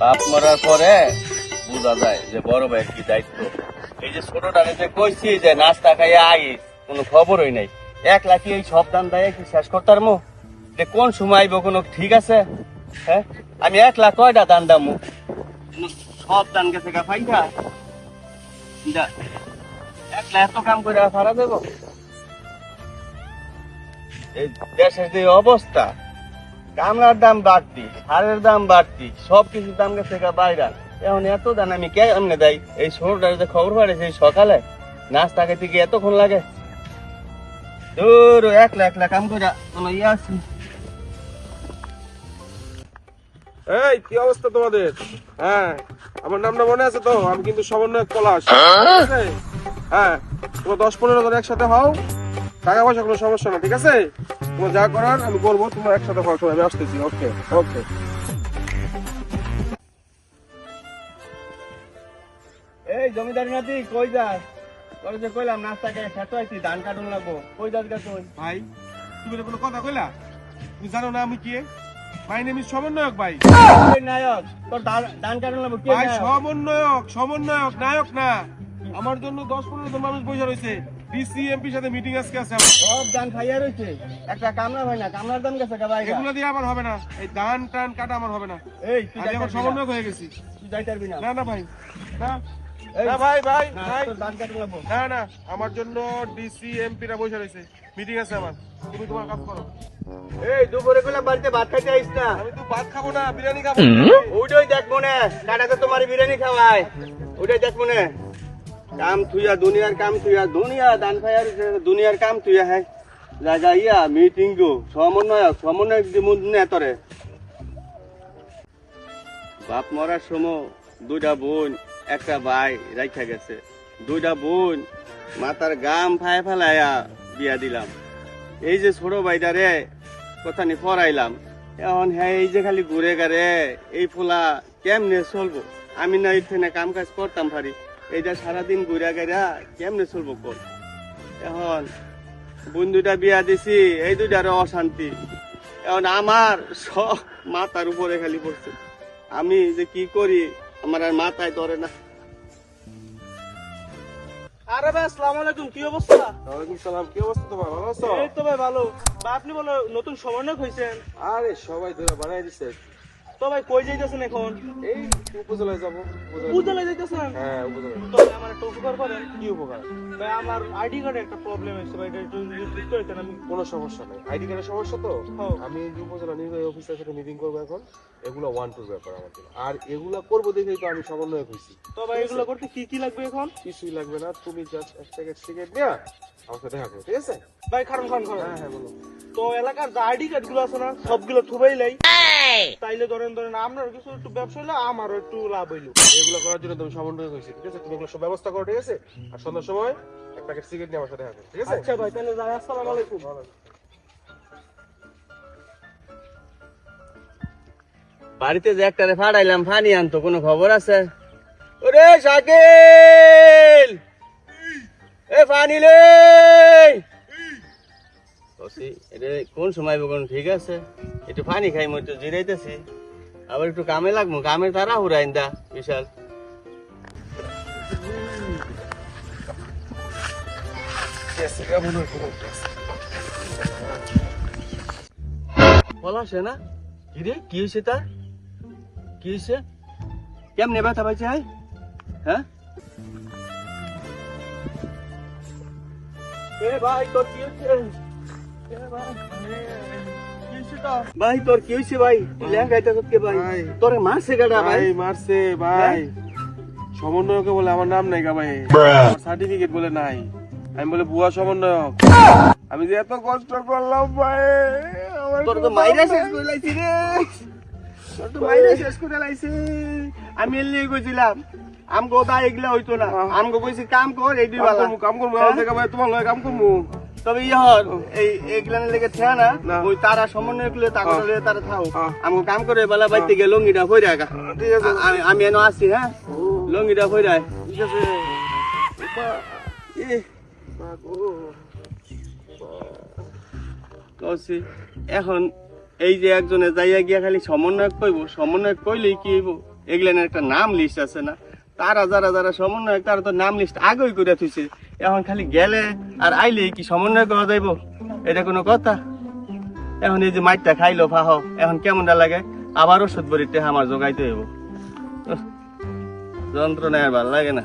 বাপ মরার পরে বোঝা যায় যে বড় ভাইয়ের কি দায়িত্ব। এই যে ছোটটারে যে কইছি যে নাস্তা খাইয়া আগে কোনো খবরই নাই। এক লাখি এই সব দান দেয় কি শেষ করতার মো যে কোন সময় আইব, কোনো ঠিক আছে? হ্যাঁ? আমি এক লাখ কয়টা দান দামু? সব দান গেছে গা ফাইটা এক লাখ এত কাম করে ফারা দেব? এই দেশের যে অবস্থা কামলার দাম বাড়তি সারের দাম বাড়তি সব কিছুর দাম গেছে বাইরা এখন এত দাম আমি কে এমনি দেয় এই ছোটটার যে খবর পাড়েছে এই সকালে নাস্তা খেতে গিয়ে এতক্ষণ লাগে। দূর এক লাখ লাখ কাম করে কোনো ইয়ে আছে এই কি অবস্থা তোমাদের? হ্যাঁ আমার নামটা মনে আছে তো? আমি কিন্তু সমন্বয়ক পলাশ। ঠিক হ্যাঁ তোমরা দশ পনেরো জন একসাথে হও। টাকা পয়সা কোনো সমস্যা না ঠিক আছে? তোমার যা করার আমি করব তোমরা একসাথে সবাই আমি আসতেছি ওকে ওকে। এই জমিদার নাতি কই যাস? তোর যে কইলাম নাস্তা খেয়ে খেতে আইছি ধান কাটুন লাগবো। কই যাস গা তুই? ভাই তুমি তো কোনো কথা কইলা? তুমি জানো না আমি কি? মাই নেম ইজ সমন্বয়ক ভাই। নায়ক তোর ধান কাটুন লাগবো কে ভাই সমন্বয়ক সমন্বয়ক নায়ক না। আমার জন্য দশ পনেরো জন মানুষ বসে রয়েছে। ডিসি এমপির সাথে মিটিং আজকে আছে সব ধান খাইয়া রয়েছে একটা কামলা হয় না কামলার দাম গেছে গা এগুলো দিয়ে আমার হবে না। এই ধান টান কাটা আমার হবে না। এই আমি আমার না। সমন্বয়ক হয়ে গেছি। তুই যাইতারবি না। না না ভাই। না। না ভাই ভাই না, ভাই। ধান না না আমার জন্য ডিসি এমপিরা বসে রয়েছে। মিটিং আছে আমার। তুমি তোমার কাজ করো। এই দুপুরে বাড়িতে ভাত খাইতে আইস না। আমি তো ভাত খাব না বিরিয়ানি খাব। ওইটাই দেখ মনে কাটাতে তোমার বিরিয়ানি খাওয়ায়। ওইটাই দেখ মনে কাম থুইয়া, দুনিয়ার কাম থুইয়া, দুনিয়া দান খাইয়ার দুনিয়ার কাম থুইয়া হ্যাঁ যা ইয়া মিটিং গো, সমন্বয়ক সমন্বয়ক দিমুন নেতরে বাপ মরার সময় দুইটা বোন, একটা ভাই রাখা গেছে। দুইটা বোন মাতার গাম ফায় ফেলাইয়া বিয়া দিলাম। এই যে ছোট ভাইটারে কথা নি পড়াইলাম। এখন হ্যাঁ এই যে খালি ঘুরে গারে এই ফুলা কেমনে চলবো? আমি না এখানে কাম কাজ করতাম পারি। এইটা সারাদিন ঘুরে গেরা কেমনে চলবো কর? এখন বোন দুইটা বিয়া দিছি এই দুইটারও অশান্তি। এখন আমার সব মাথার উপরে খালি পড়ছে। আমি যে কি করি আমার আর মাথায় ধরে না। আরে ভাই আসসালামু আলাইকুম কি অবস্থা? ওয়ালাইকুম সালাম কি অবস্থা তোমার ভালো আছো? এই তো ভাই ভালো। ভাই আপনি বলো নতুন সমন্বয়ক হয়েছেন আরে সবাই ধরে বানাই দিছে। তো ভাই কই যাইতেছেন এখন? এই উপজেলায় যাব উপজেলায়। যাইতেছেন? হ্যাঁ উপজেলায়। তো আমার একটা উপকার করেন। কি উপকার? ভাই আমার আইডি কার্ডে একটা প্রবলেম হয়েছে ভাই এটা একটু ঠিক আমি কোনো সমস্যা নেই। আইডি কার্ডের সমস্যা তো? হ্যাঁ। আমি উপজেলা নির্বাহী অফিসার সাথে মিটিং করব এখন এগুলো ওয়ান টুর ব্যাপার আমাদের আর এগুলা করব দেখেই তো আমি সমন্বয়ক হয়েছি। তো ভাই এগুলো করতে কি কি লাগবে এখন? কিছুই লাগবে না তুমি জাস্ট এক প্যাকেট সিগারেট নিয়ে আমার দেখা করো। ঠিক আছে? ভাই খারাপ খান খারাপ হ্যাঁ হ্যাঁ বলো। তো এলাকার যে আইডি কার্ডগুলো আছে না সবগুলো থুবাই লাই। তাইলে ধরেন ধরেন আপনার কিছু একটু ব্যবসা হইল আমারও একটু লাভ হইল। এগুলো করার জন্য তুমি সমন্বয় হয়েছি ঠিক আছে? তুমি এগুলো সব ব্যবস্থা করো ঠিক আছে? আর সন্ধ্যার সময় এক প্যাকেট সিগারেট নিয়ে আমার সাথে দেখা করো ঠিক আছে? আচ্ছা ভাই তাহলে যাই আসসালামু আলাইকুম। বাড়িতে যে একটা ফাড়াইলাম ফানি আনতো কোনো খবর আছে? ওরে শাকিল! এ ফানি লে! এটা কোন সময় কোন ঠিক আছে। একটু পানি খাই মই একটু জিরাইতেছি। আবার একটু কামে লাগবো কামে তারা হুরাইন দা বিশাল। পলাশে না? কি রে কি হয়েছে তার? কি হয়েছে কেমনে ব্যথা পাইছে হাই? হ্যাঁ? ভাই তোর কি হচ্ছে এ ভাই? কি হচ্ছে তোর? ভাই তোর কি হয়েছে ভাই? তুই ল্যাং খাইতে ভাই। ভাই। তোরে মারছে গাডা ভাই? মারছে ভাই। সমন্বয়কে বলে আমার নাম নাই গা ভাই। সার্টিফিকেট বলে নাই। আমি বলে বুয়া সমন্বয়ক। আমি যে এত কষ্ট করলাম ভাই তোর তো মাইরা শেষ করে লাইছি রে। তোর তো মাইরা শেষ করে লাইছি। আমি এলি কইছিলাম আমগো দা এগুলা হইতো না। আমগো কইছি কাম কর এই দুই কাম বালা। কাম করব ভাই তোমার লয় কাম করব। তবে ইহর এই এগুলানের লেগে থা না। ওই তারা সমন্বয় করলে তাকে হ্যাঁ। লয়ে তারা থাও। হ্যাঁ। আমগো কাম করে বেলা বাইতে গিয়ে লঙ্গিটা হই রাখা ঠিক আছে। আমি এনো আসছি হ্যাঁ। লঙ্গিটা হই রাখ ঠিক আছে। ইহ, এখন এই যে একজনে যাইয়া গিয়া খালি সমন্বয় কইব সমন্বয় কইলেই কি হইব? এগুলানের একটা নাম লিস্ট আছে না? তারা যারা যারা সমন্বয়ক, তারা তো নাম লিস্ট আগেই করে থুইছে। এখন খালি গেলে আর আইলে কি সমন্বয় করা যাইব? এটা কোনো কথা? এখন এই যে মাইটটা খাইলো, ফাহ, এখন কেমনটা লাগে? আবার ওষুধ বড়িতে আমার জোগাইতে হইব। যন্ত্রণায় যন্ত্রণা আর ভালো লাগে না।